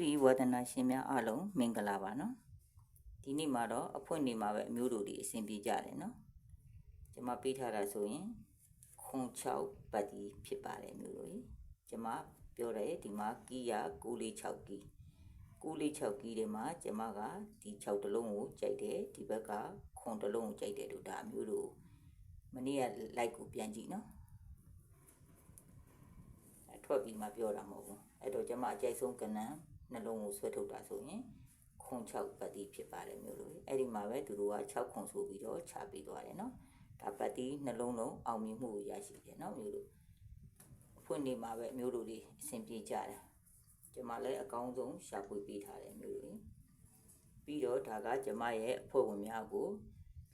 ဒီဝဒနာရှင်များအားလုံးမင်္ဂလာပါနော်ဒီနေ့မှာတော့အဖွင့်နေမှာပဲအမျိုးတို့ဒီအစဉ်ပြေကြတယ်နော်ကျွန်မပေးထားတာဆိုရင်ခွန်6ပတ်ဒီဖြစ်ပါတယ်မျိုးတို့ကြီးကျွန်မပြောတယ်ဒီမှာကီးရ946ကီး946ကီးတွေမှာကျွန်မကဒီ6တလုံးကိုကြိုက်တယ်ဒီဘက်ကခွန်တလုံးကိုကြိုက်တယ်လို့ဒါမျိုးတို့မနေ့က like ကိုပြန်ကြည့်နော်အထွက်ပြီးမှပြောတာမဟုတ်ဘူးအဲ့တော့ကျွန်မအကြိုက်ဆုံးကဏ္ဍ နှလုံးကိုဆွဲထုတ်တာဆိုရင်ခွန်6ပတ်တိဖြစ်ပါတယ်မျိုးလို့အဲ့ဒီမှာပဲသူတို့က6ခွန်ဆိုပြီးတော့ခြာပြီးသွားတယ်နော်ဒါပတ်တိနှလုံးလုံးအောင်မြင်မှုကိုရရှိတယ်နော်မျိုးလို့အဖွင့်နေမှာပဲမျိုးတို့တွေအဆင်ပြေကြတယ်ကျွန်မလည်းအကောင်းဆုံးရှာဖွေပေးထားတယ်မျိုးလို့ပြီးတော့ဒါကကျွန်မရဲ့အဖွဲ့ဝင်များကို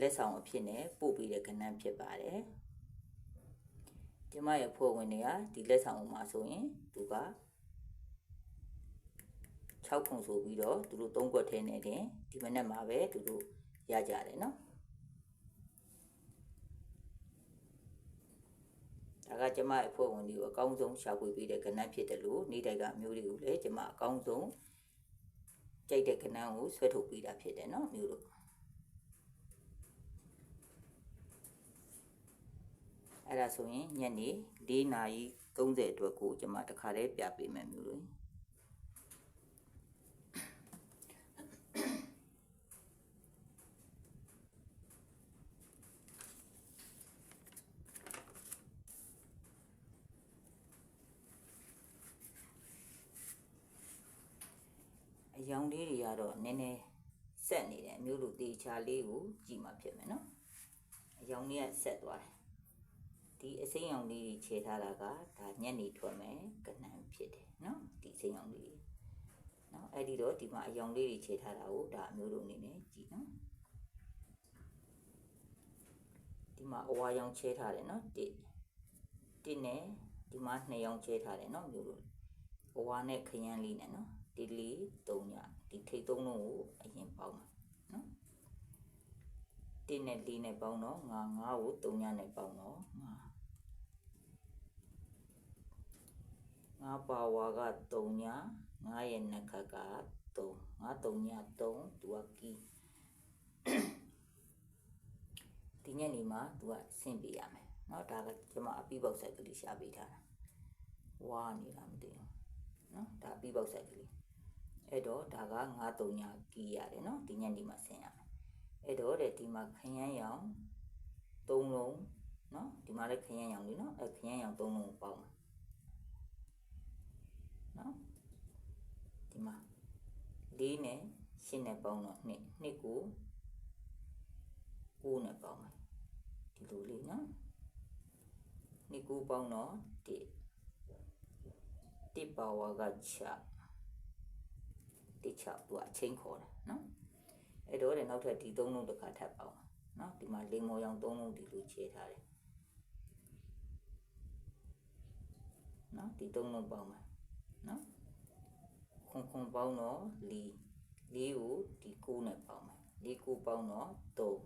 လက်ဆောင်အဖြစ်နဲ့ပို့ပေးတဲ့ကဏ္ဍဖြစ်ပါတယ်ကျမရဲ့ဖွဲ့ဝင်တွေကဒီလက်ဆောင်မှာဆိုရင်သူက 6ခုဆိုပြီးတော့သူတို့3ခွက်ထဲနေတယ်ဒီမနေ့မှာပဲသူတို့ရကြတယ်နော်ဒါကကျမရဲ့ဖွဲ့ဝင်တွေကိုအကောင်းဆုံးရှာဖွေပေးတဲ့ကဏ္ဍဖြစ်တယ်လို့နေ့တိုက်ကမျိုးတွေကိုလည်းကျမအကောင်းဆုံးကြိုက်တဲ့ကဏ္ဍကိုဆွဲထုတ်ပေးတာဖြစ်တယ်နော်မျိုးတို့အဲ့ဒါဆိုရင်ညနေ၄နာရီ30အတွက်ကိုကျွန်မတခါတည်းပြပေးမယ်မျိုးလို့ အယောင်လေးတွေကတော့နည်းနည်းဆက်နေတယ်မျိုးလိုတေချာလေးကိုကြည့်မှဖြစ်မယ်နော်အယောင်လေးကဆက်သွားတယ်ဒီအစိမ်းရောင်လေးတွေခြေထားတာကဒါညက်နေထွက်မယ်ကနန်းဖြစ်တယ်နော်ဒီအစိမ်းရောင်လေးနော်အဲ့ဒီတော့ဒီမှာအယောင်လေးတွေခြေထားတာကိုဒါအမျိုးလိုအနေနဲ့ကြည့်နော်ဒီမှာအဝါရောင်ခြေထားတယ်နော်တစ်တစ်နဲ့ဒီမှာနှစ်ရောင်ခြေထားတယ်နော်မျိုးလိုအဝါနဲ့ခရမ်းလေးနဲ့နော် ဒီလေးသုံးညဒီထိတ်သုံးလုံးကိုအရင်ပေါင်းမှာနော်1နဲ့4နဲ့ပေါင်းတော့ငါ9ကို3ညနဲ့ပေါင်းတော့ငါငါပါဝါက3ည9ရဲ့နှစ်ခတ်က3ငါ3ည3သူကကီဒီညနေမှာသူကဆင့်ပေးရမယ်เนาะဒါကကျွန်မအပီးပေါက်ဆက်ကလေးရှာပေးထားတာဝါနေတာမသိဘူးเนาะဒါအပီးပေါက်ဆက်ကလေး အဲ့တော့ဒါက9 3ကြီးရတယ်နော်ဒီညက်ဒီမှာဆင်ရမယ်အဲ့တော့တဲ့ဒီမှာခရမ်းရောင်၃လုံးနော်ဒီမှာလည်းခရမ်းရောင်လေးနော်အဲ့ခရမ်းရောင်၃လုံးပေါင်းနော်ဒီမှာ၄နဲ့ရှင်းနဲ့ပေါင်းတော့နှစ်နှစ်ကိုကိုးနဲ့ပေါင်းမယ်ဒီလိုလေးနော်နှစ်ကိုးပေါင်းတော့တစ်တစ်ပါဝါက6 တစ်ချောက်သူကအချင်းခေါ်တာနော်အဲ့တော့လည်းနောက်ထပ်ဒီသုံးလုံးတစ်ခါထပ်ပေါင်းနော်ဒီမှာလိမ္မော်ရောင်သုံးလုံးဒီလိုခြေထားတယ်နော်ဒီသုံးလုံးပေါင်းပါနော်ခွန်ခွန်ပေါင်းတော့လီလေးကိုဒီကိုးနဲ့ပေါင်းမယ်လေးကိုးပေါင်းတော့သုံး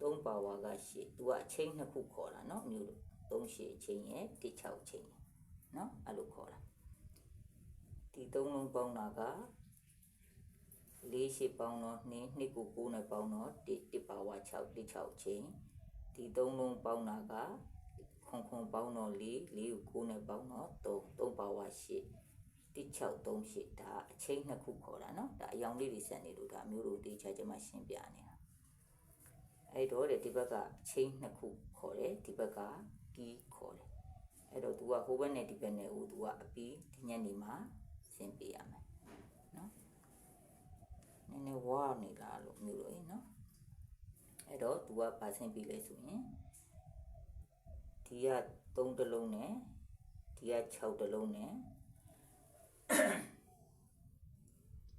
သုံးပါဝါကရှစ်သူကအချင်းနှစ်ခုခေါ်တာနော်မျိုးလို့သုံးရှစ်ချင်းရဲ့တစ်ချောက်ချင်းနော်အဲ့လိုခေါ်တာ ဒီသုံးလုံးပေါင်းတာက4 8ပေါင်းတော့2 2ကို9နဲ့ပေါင်းတော့1 1ပါဝါ6 1 6ချင်းဒီသုံးလုံးပေါင်းတာကခွန်ခွန်ပေါင်းတော့4 4ကို9နဲ့ပေါင်းတော့3 3ပါဝါ8 1638ဒါအချင်းနှစ်ခုခေါ်တာเนาะဒါအယောင်လေးတွေဆက်နေလို့ဒါမျိုးတို့တေချာချင်မှရှင်းပြနေတာအဲ့တော့တဲ့ဒီဘက်ကအချင်းနှစ်ခုခေါ်တယ်ဒီဘက်ကကီးခေါ်တယ်အဲ့တော့ तू ကဟိုဘက်နဲ့ဒီဘက်နဲ့ဟို तू ကအပီးဒီညနေမှာ ဆင်းပေးရမယ်နော်နည်းနည်းဝါနေလားလို့မျိုးလို့နော်အဲ့တော့ तू ကပါဆင်းပေးလဲဆိုရင်ဒီက3တလုံးနဲ့ဒီက6တလုံးနဲ့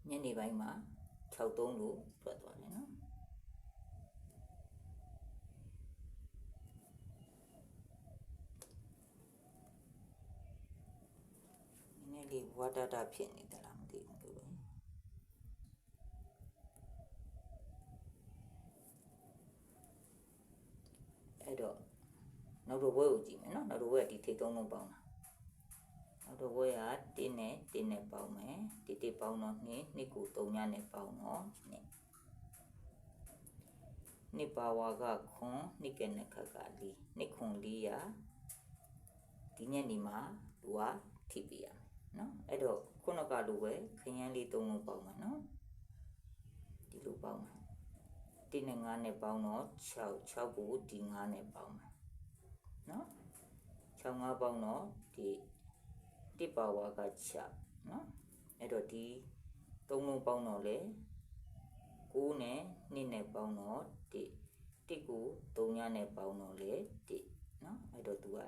ညနေပိုင်းမှာ63လို့ထွက်သွားတယ်နော်နည်းနည်း လေးဝါဒတာဖြစ်နေသလားမသိဘူးလို့အဲ့တော့နောက်တော့ဘွဲကိုကြည့်မယ်နော်နောက်တော့ဘွဲကဒီထိတ်သုံးလုံးပေါင်းတာနောက်တော့ဝဲက1နဲ့1နဲ့ပေါင်းမယ်1 1ပေါင်းတော့2 2ကို3ညနဲ့ပေါင်းတော့2နှစ်ပါဝါကခွန်နှစ်ကနဲ့ခက်ကလေးနှစ်ခွန်လေးရဒီညနေမှာသူကထိပ်ပြရမယ် နော်အဲ့တော့ခုနကလိုပဲခရမ်းလေးသုံးလုံးပေါင်းမယ်နော်ဒီလိုပေါင်းမယ်1နဲ့9နဲ့ပေါင်းတော့6 6ကိုဒီ9နဲ့ပေါင်းမယ်နော်6 5ပေါင်းတော့ဒီ1ပါဝါက6နော်အဲ့တော့ဒီသုံးလုံးပေါင်းတော့လေ9နဲ့2နဲ့ပေါင်းတော့1 1ကို3ညနဲ့ပေါင်းတော့လေ1နော်အဲ့တော့ तू က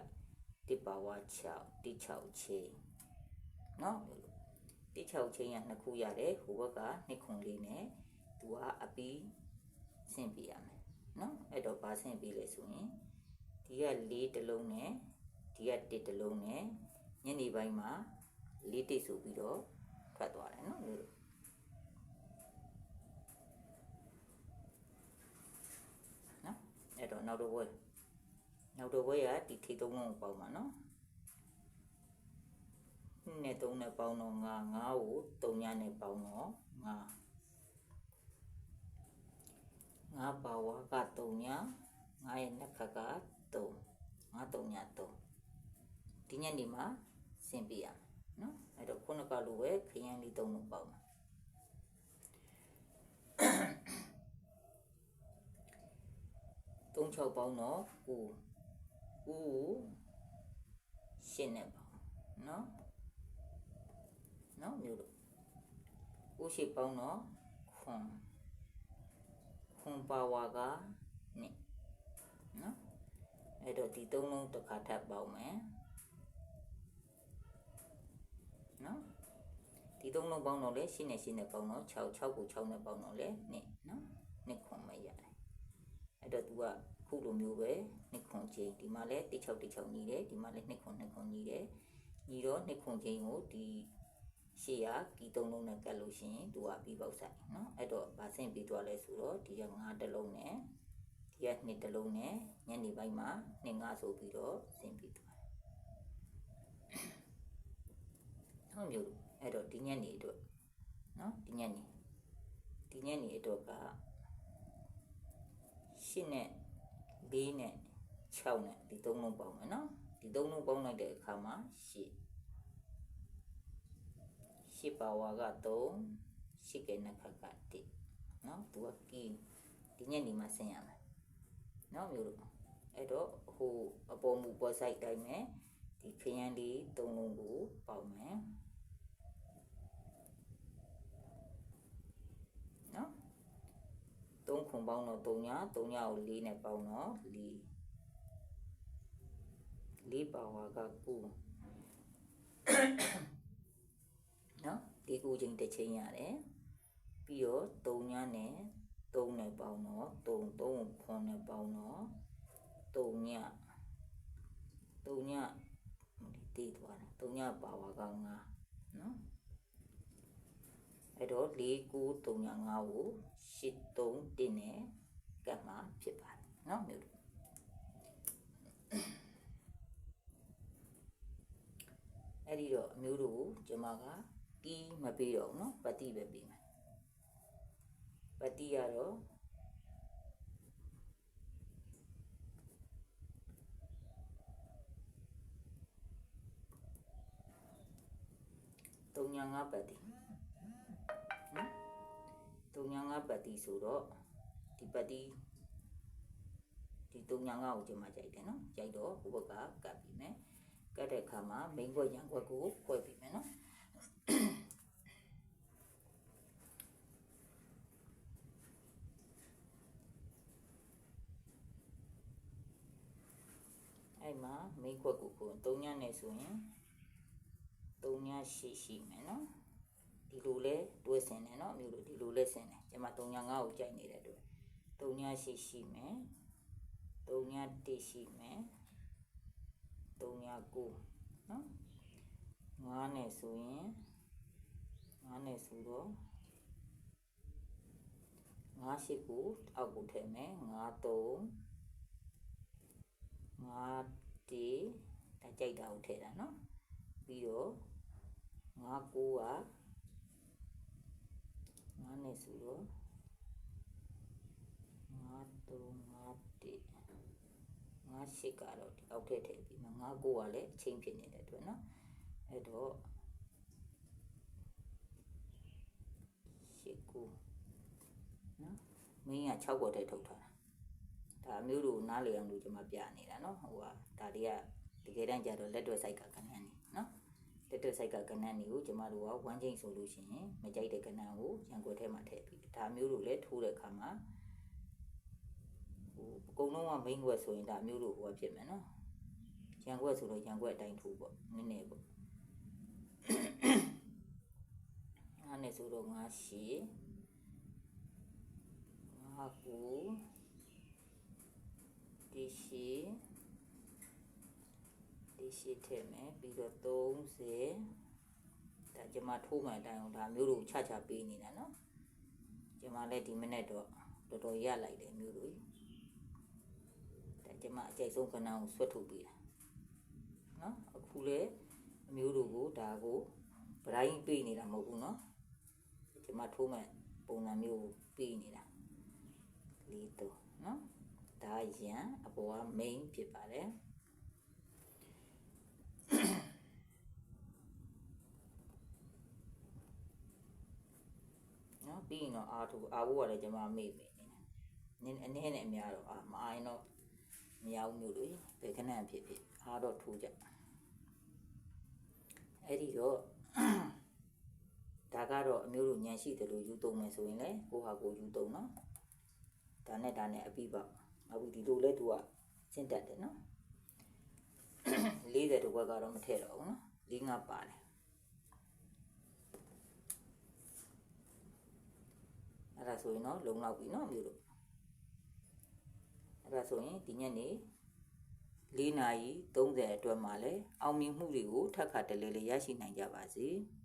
1ပါဝါ6 1 6ချင်း နော်1 6ချင်းရနှစ်ခုရတယ်ဟိုဘက်ကနှစ်ခွန်လေးနဲ့ तू ကအပီးဆင့်ပြရမယ်နော်အဲ့တော့ဘာဆင့်ပြလဲဆိုရင်ဒီက၄တလုံးနဲ့ဒီက1တလုံးနဲ့ညနေပိုင်းမှာ၄တိတ်ဆိုပြီးတော့ထွက်သွားတယ်နော်လို့နော်အဲ့တော့နောက်တော့ဘွဲနောက်တော့ဘွဲကဒီထိတ်သုံးလုံးကိုပေါင်းပါနော် နဲ့3နဲ့ပေါင်းတော့9 9ကို3ညနဲ့ပေါင်းတော့9 9ပါဝါက3ည9ရဲ့နှစ်ခက်က3 9 3ည3ဒီညနေမှာဆင်ပြရမယ်နော်အဲ့တော့ခုနကလိုပဲခရမ်းလေး3လုံးပေါင်းပါ3 6ပေါင်းတော့9 9ရှင်းနေပါနော် နော်မျိုးလို့ကိုရှိပေါင်းတော့ခွန်ခွန်ပါဝါကနှစ်နော်အဲ့တော့ဒီသုံးလုံးတစ်ခါထပ်ပေါင်းမယ်နော်ဒီသုံးလုံးပေါင်းတော့လေရှင်းနေရှင်းနေပေါင်းတော့6 6ကို6နဲ့ပေါင်းတော့လေနှစ်နော်နှစ်ခွန်မရတယ်အဲ့တော့ तू ကခုလိုမျိုးပဲနှစ်ခွန်ချင်းဒီမှာလဲ1 6 1 6ညီတယ်ဒီမှာလဲနှစ်ခွန်နှစ်ခွန်ညီတယ်ညီတော့နှစ်ခွန်ချင်းကိုဒီ ရှေ့ကဒီသုံးလုံးနဲ့ကတ်လို့ရှိရင်သူကပြီးပေါက်ဆိုင်နော်အဲ့တော့ဗာဆင့်ပြီးသွားလဲဆိုတော့ဒီက9တလုံးနဲ့ဒီက2တလုံးနဲ့ညနေပိုင်းမှာ2 5ဆိုပြီးတော့ဆင့်ပြီးသွားတယ်ဟုတ်မျိုးအဲ့တော့ဒီညနေအတွက်နော်ဒီညနေဒီညနေအတွက်က8နဲ့4နဲ့6နဲ့ဒီသုံးလုံးပေါင်းမယ်နော်ဒီသုံးလုံးပေါင်းလိုက်တဲ့အခါမှာ8 ရှစ်ပါဝါက3ရှစ်ကဲနှစ်ခါက1เนาะသူကကီဒီညနေမှာဆင်းရမယ်เนาะမျိုးလို့အဲ့တော့ဟိုအပေါ်မူပေါ်ဆိုင်တိုင်းမယ်ဒီခရမ်းလေး၃လုံးကိုပေါက်မယ်เนาะ၃ခွန်ပေါင်းတော့3ည3ညကို4နဲ့ပေါင်းတော့4 4ပါဝါက9နော် ဒီကိုချိန်တစ်ချိန်ရတယ်ပြီးတော့3ညနဲ့3နဲ့ပေါင်းတော့3 3ခွန်နဲ့ပေါင်းတော့3ည3ညတည်သွားတယ်3ညပါဝါက9နော်အဲ့တော့4 9 3ည5ကို8 3 1နဲ့ကတ်မှာဖြစ်ပါတယ်နော်မျိုးအဲ့ဒီတော့အမျိုးတို့ကိုကျွန်မက ကီးမပေးတော့ဘူးနော်ပတိပဲပေးမယ်ပတိကတော့တုံညာငါပတိဟမ်တုံညာငါပတိဆိုတော့ဒီပတိဒီတုံညာငါကိုကျွန်မကြိုက်တယ်နော်ကြိုက်တော့ဥပကကပ်ပြီးမယ်ကပ်တဲ့အခါမှာမိန်ခွက်ရံခွက်ကိုခွဲပြီးမယ်နော် အဲ့မှာမိန်ခွက်ကိုကို3ညနဲ့ဆိုရင်3ညရှိရှိမယ်နော်ဒီလိုလဲတွဲဆင်တယ်နော်အမျိုးတို့ဒီလိုလဲဆင်တယ်ကျွန်မ3ည9ကိုကြိုက်နေတဲ့အတွက်3ညရှိရှိမယ်3ည1ရှိမယ်3ည9နော်9နဲ့ဆိုရင် 9နဲ့ဆိုတော့9ရှိကိုအောက်ကိုထည့်မယ်9 3 9 1ဒါကြိုက်တာကိုထည့်တာနော်ပြီးတော့ငါကိုကငါနဲ့ဆိုတော့ငါ3ငါ1ငါ8ကတော့ဒီအောက်ထည့်ထည့်ပြီးနော်ငါကိုကလည်းအချင်းဖြစ်နေတဲ့အတွက်နော်အဲ့တော့8 ကိုနော်မင်းက6ပေါ်ထည့်ထုတ်ထားတာဒါအမျိုးတို့နားလေအောင်လို့ကျွန်မပြနေတာနော်ဟိုကဒါတွေကတကယ်တမ်းကျတော့လက်တွဲ site ကကဏ္ဍနေနော်လက်တွဲ site ကကဏ္ဍနေကိုကျွန်မတို့က1ချိန်ဆိုလို့ရှိရင်မကြိုက်တဲ့ကဏ္ဍကိုရန်ကွက်ထဲမှာထည့်ပြီးဒါမျိုးတို့လည်းထိုးတဲ့အခါမှာဟိုအကုန်လုံးက main ကွက်ဆိုရင်ဒါမျိုးတို့ဟိုကဖြစ်မယ်နော်ရန်ကွက်ဆိုတော့ရန်ကွက်အတိုင်းထိုးပေါ့နည်းနည်းပေါ့ အားနဲ့ဆိုတော့ငါရှိငါကိုဒီရှိဒီရှိထည့်မယ်ပြီးတော့30ဒါကျမထိုးမှန်အတိုင်းအောင်ဒါမျိုးတို့ချချပေးနေတာနော်ကျမလည်းဒီမိနစ်တော့တော်တော်ရလိုက်တယ်မျိုးတို့ဒါကျမအကြိုက်ဆုံးခဏကိုဆွတ်ထုတ်ပေးတာနော်အခုလေအမျိုးတို့ကိုဒါကိုဗရိုင်းပေးနေတာမဟုတ်ဘူးနော် ကျမထိုးမှန်ပုံစံမျိုးကိုပေးနေတာလေးတော့နော်ဒါရန်အပေါ်က main ဖြစ်ပါတယ်နော်ပြီးရင်တော့အာထူအာဖို့ကလည်းကျွန်မမေ့မေ့နေတယ်နင်းအနည်းနဲ့အများတော့အာမအိုင်းတော့မရဘူးမျိုးတွေဘယ်ခဏဖြစ်ဖြစ်အားတော့ထိုးကြအဲ့ဒီတော့ ဒါကတော့အမျိုးတို့ညံရှိတယ်လို့ယူသုံးမယ်ဆိုရင်လေကိုဟာကိုယူသုံးနော်ဒါနဲ့ဒါနဲ့အပြီးပေါ့အခုဒီလိုလဲသူကစင့်တက်တယ်နော်40တဝက်ကတော့မထည့်တော့ဘူးနော်၄ငါပါတယ်အဲ့ဒါဆိုရင်တော့လုံလောက်ပြီနော်မျိုးတို့အဲ့ဒါဆိုရင်ဒီညနေ4နာရီ30အတွက်မှာလဲအောင်မြင်မှုတွေကိုထပ်ခါတလဲလဲရရှိနိုင်ကြပါစေ။